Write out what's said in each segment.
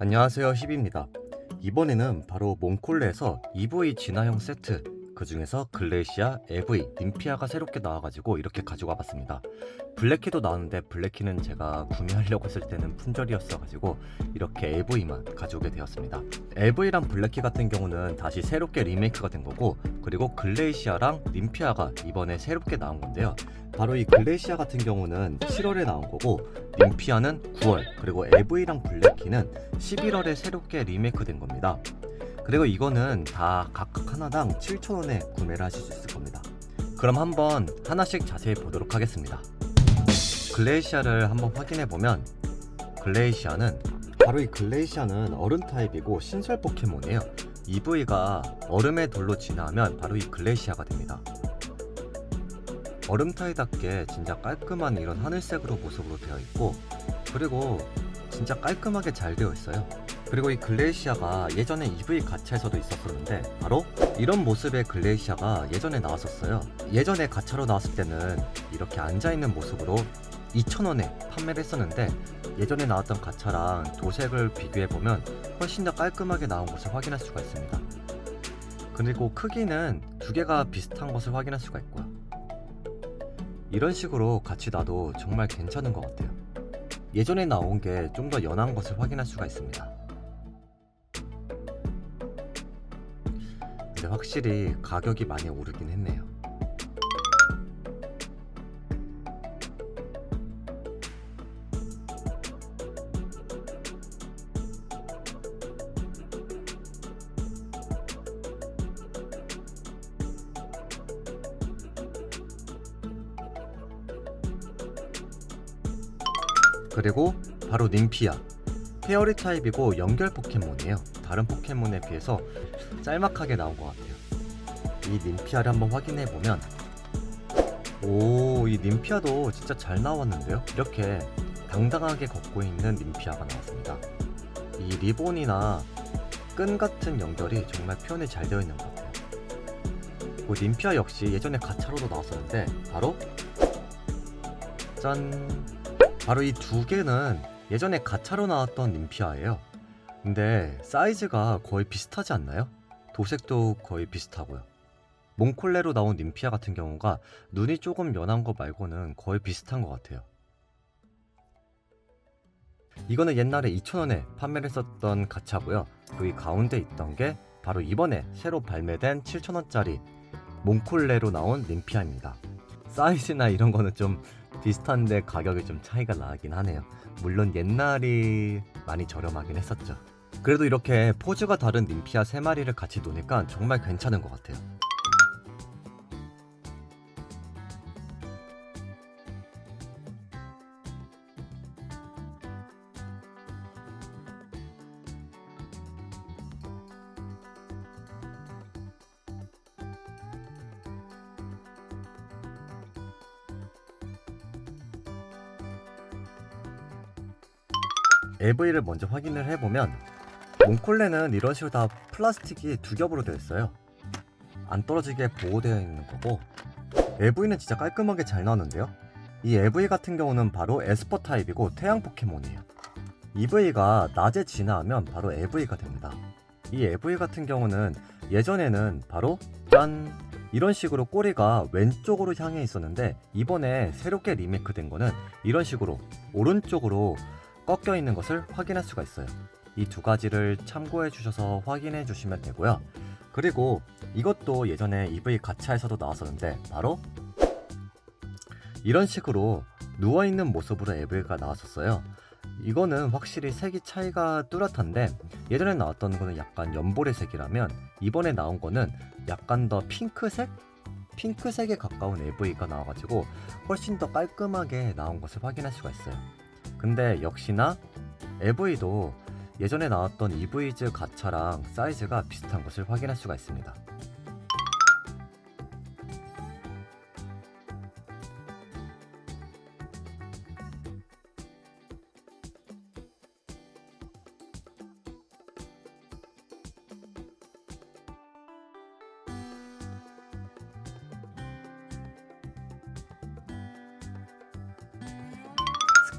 안녕하세요 히비입니다. 이번에는 바로 몽콜레에서 EV 진화형 세트 그 중에서 글레이시아, EV, 님피아가 새롭게 나와가지고 이렇게 가지고 와봤습니다. 블랙키도 나왔는데 블랙키는 제가 구매하려고 했을 때는 품절이었어가지고 이렇게 EV만 가져오게 되었습니다. EV랑 블랙키 같은 경우는 다시 새롭게 리메이크가 된 거고 그리고 글레이시아랑 님피아가 이번에 새롭게 나온 건데요. 바로 이 글레이시아 같은 경우는 7월에 나온 거고 님피아는 9월 그리고 EV랑 블랙키는 11월에 새롭게 리메이크 된 겁니다. 그리고 이거는 다 각각 하나당 7,000원에 구매를 하실 수 있을 겁니다. 그럼 한번 하나씩 자세히 보도록 하겠습니다. 글레이시아를 한번 확인해 보면 글레이시아는 바로 이 글레이시아는 얼음 타입이고 신설 포켓몬이에요. EV가 얼음의 돌로 진화하면 바로 이 글레이시아가 됩니다. 얼음 타입답게 진짜 깔끔한 이런 하늘색으로 모습으로 되어 있고 그리고 진짜 깔끔하게 잘 되어 있어요. 그리고 이 글레이시아가 예전에 EV 가차에서도 있었었는데 바로 이런 모습의 글레이시아가 예전에 나왔었어요. 예전에 가차로 나왔을 때는 이렇게 앉아있는 모습으로 2,000원에 판매를 했었는데 예전에 나왔던 가차랑 도색을 비교해보면 훨씬 더 깔끔하게 나온 것을 확인할 수가 있습니다. 그리고 크기는 두 개가 비슷한 것을 확인할 수가 있고요. 이런 식으로 같이 놔도 정말 괜찮은 것 같아요. 예전에 나온 게 좀 더 연한 것을 확인할 수가 있습니다. 확실히 가격이 많이 오르긴 했네요. 그리고 바로 닝피아 페어리 타입이고 연결 포켓몬이에요 다른 포켓몬에 비해서 짤막하게 나온 것 같아요. 이 닌피아를 한번 확인해 보면 오이 닌피아도 진짜 잘 나왔는데요? 이렇게 당당하게 걷고 있는 닌피아가 나왔습니다. 이 리본이나 끈 같은 연결이 정말 표현이 잘 되어 있는 것 같아요. 그 닌피아 역시 예전에 가차로도 나왔었는데 바로 짠. 바로 이 두 개는 예전에 가차로 나왔던 님피아예요. 근데 사이즈가 거의 비슷하지 않나요? 도색도 거의 비슷하고요. 몽콜레로 나온 님피아 같은 경우가 눈이 조금 연한 거 말고는 거의 비슷한 것 같아요. 이거는 옛날에 2,000원에 판매를 했었던 가차고요. 여기 가운데 있던 게 바로 이번에 새로 발매된 7,000원짜리 몽콜레로 나온 님피아입니다. 사이즈나 이런 거는 좀 비슷한데 가격이 좀 차이가 나긴 하네요. 물론 옛날이 많이 저렴하긴 했었죠. 그래도 이렇게 포즈가 다른 님피아 3마리를 같이 노니까 정말 괜찮은 것 같아요. LV를 먼저 확인을 해보면 몽콜레는 이런 식으로 다 플라스틱이 두 겹으로 되어 있어요. 안 떨어지게 보호되어 있는 거고 LV는 진짜 깔끔하게 잘 나왔는데요. 이 LV 같은 경우는 바로 에스퍼 타입이고 태양 포켓몬이에요. EV가 낮에 진화하면 바로 LV가 됩니다. 이 LV 같은 경우는 예전에는 바로 짠 이런 식으로 꼬리가 왼쪽으로 향해 있었는데 이번에 새롭게 리메이크 된 거는 이런 식으로 오른쪽으로 꺾여 있는 것을 확인할 수가 있어요. 이 두 가지를 참고해 주셔서 확인해 주시면 되고요. 그리고 이것도 예전에 EV 가차에서도 나왔었는데 바로 이런 식으로 누워 있는 모습으로 EV가 나왔었어요. 이거는 확실히 색이 차이가 뚜렷한데 예전에 나왔던 거는 약간 연보라 색이라면 이번에 나온 거는 약간 더 핑크색? 핑크색에 가까운 EV가 나와가지고 훨씬 더 깔끔하게 나온 것을 확인할 수가 있어요. 근데 역시나 EV도 예전에 나왔던 EV즈 가차랑 사이즈가 비슷한 것을 확인할 수가 있습니다.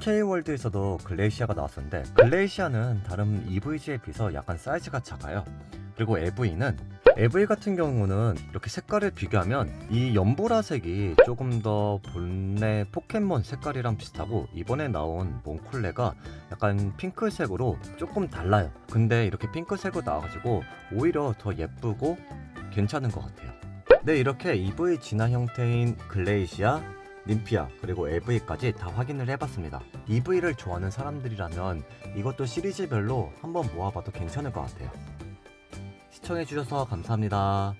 SK월드에서도 글레이시아가 나왔었는데 글레이시아는 다른 EVG에 비해서 약간 사이즈가 작아요. 그리고 EV는 EV 같은 경우는 이렇게 색깔을 비교하면 이 연보라색이 조금 더 본래 포켓몬 색깔이랑 비슷하고 이번에 나온 몽콜레가 약간 핑크색으로 조금 달라요. 근데 이렇게 핑크색으로 나와가지고 오히려 더 예쁘고 괜찮은 것 같아요. 네, 이렇게 EV 진화 형태인 글레이시아, 님피아, 그리고 EV까지 다 확인을 해봤습니다. EV를 좋아하는 사람들이라면 이것도 시리즈별로 한번 모아봐도 괜찮을 것 같아요. 시청해주셔서 감사합니다.